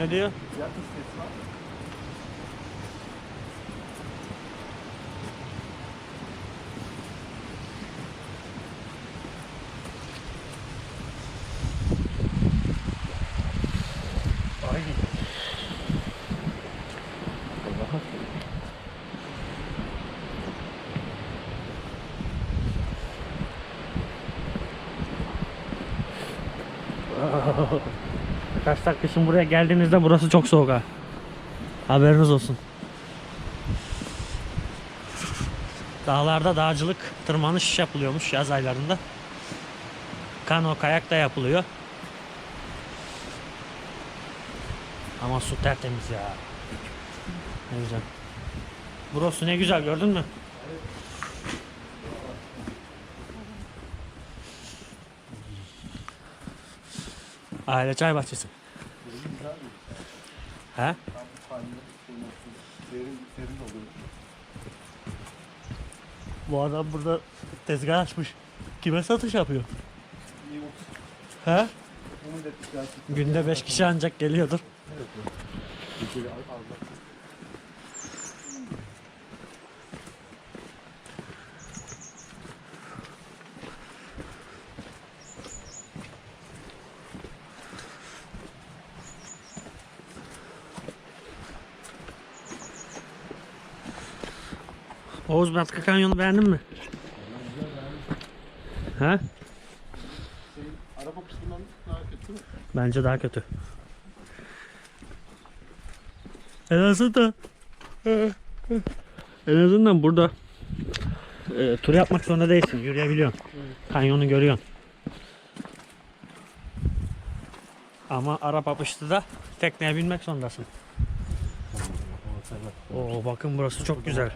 Ne Arkadaşlar kışın buraya geldiğinizde burası çok soğuk ha. Haberiniz olsun. Dağlarda dağcılık, tırmanış yapılıyormuş yaz aylarında. Kano, kayak da yapılıyor. Ama su tertemiz ya. Ne güzel. Burası ne güzel gördün mü? Aile çay bahçesi. He? Bu adam burada tezgah açmış. Kime satış yapıyor? He? Günde 5 kişi ancak geliyordur. Geceli Oğuz Batkı Kanyonu beğendin mi? Senin araba kısmından daha kötü mü? Bence daha kötü. En azından en azından burada e, tur yapmak zorunda değilsin. Yürüyebiliyorsun. Kanyonu görüyorsun. Ama Arap apıştıda tekneye binmek zorundasın. Oo bakın burası çok güzel.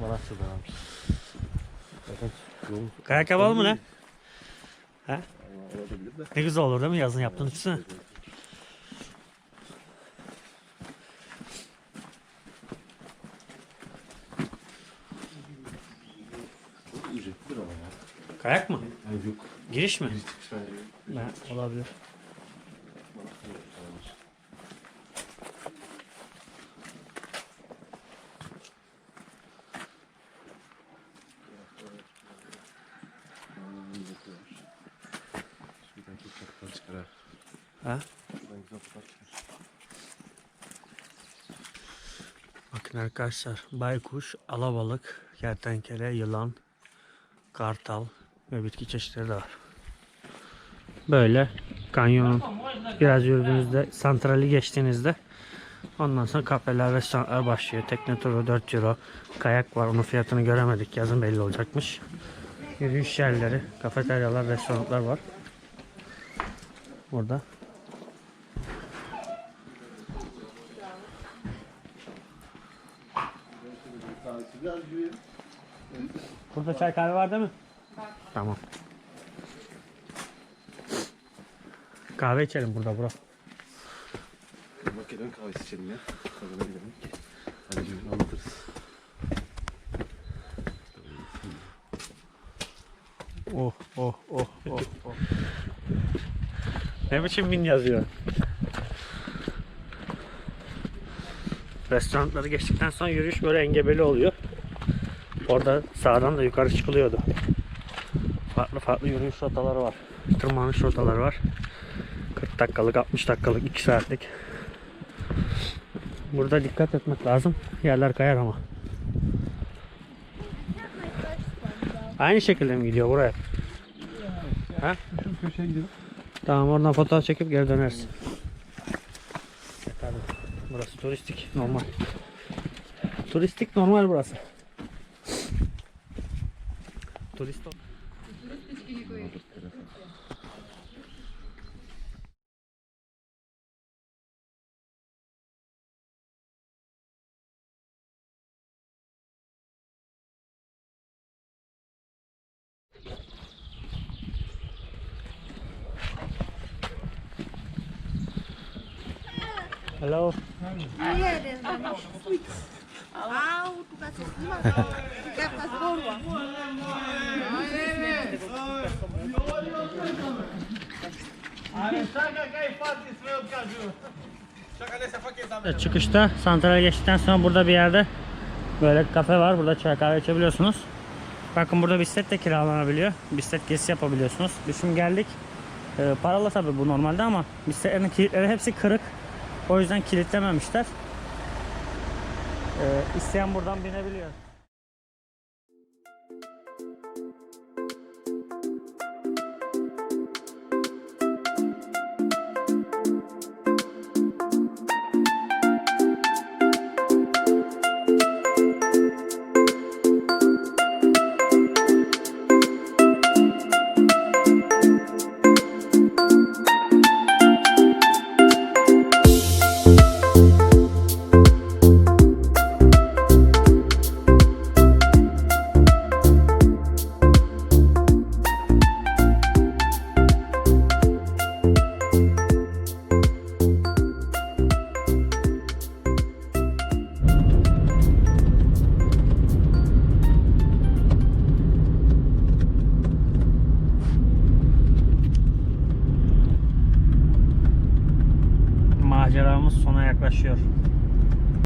Kayak yapalım mı ne? de. Ne güzel olur değil mi yazın yaptığın ya. Kayak mı? Yok. Giriş mi? Giriş çıkış bence. Ben, olabilir. Şuradan çok çaktan çıkar ha. Ha? Bakın arkadaşlar baykuş, alabalık, kertenkele, yılan, kartal ve bitki çeşitleri de var. Böyle kanyonun biraz yürüdüğünüzde santrali geçtiğinizde ondan sonra kafeler, restoranlar başlıyor. Tekne turu 4 euro. Kayak var. Onun fiyatını göremedik. Yazın belli olacakmış. Yürüyüş yerleri, kafeteryalar, restoranlar var. Burada. Biraz. Burada çay kahve var değil mi? Tamam. Kahve içelim burada bro. Gidelim kahvesi içelim ya. Tadına gidelim. Hadi bir anlatırız. Oh oh oh oh oh. ne biçim bin yazıyor? Restoranları geçtikten sonra yürüyüş böyle engebeli oluyor. Orada sağdan da yukarı çıkılıyordu. Farklı farklı yürüyüş rotaları var. Tırmanış rotaları var. 40 dakikalık, 60 dakikalık, 2 saatlik. Burada dikkat etmek lazım. Yerler kayar ama. Aynı şekilde mi gidiyor buraya? Şu köşeye gidelim. Tamam oradan fotoğraf çekip geri döneriz. Burası turistik normal. Turistik normal burası. Turist Hello. Çıkışta santrale geçtikten sonra burada bir yerde böyle kafe var. Burada çay kahve içebiliyorsunuz. Bakın burada bisiklet de kiralanabiliyor. Bisiklet gezisi yapabiliyorsunuz. Biz geldik. Ee, paralı tabi bu normalde ama bisikletlerin kilitleri hepsi kırık. O yüzden kilitlememişler. Ee, isteyen buradan binebiliyor. Yaklaşıyor.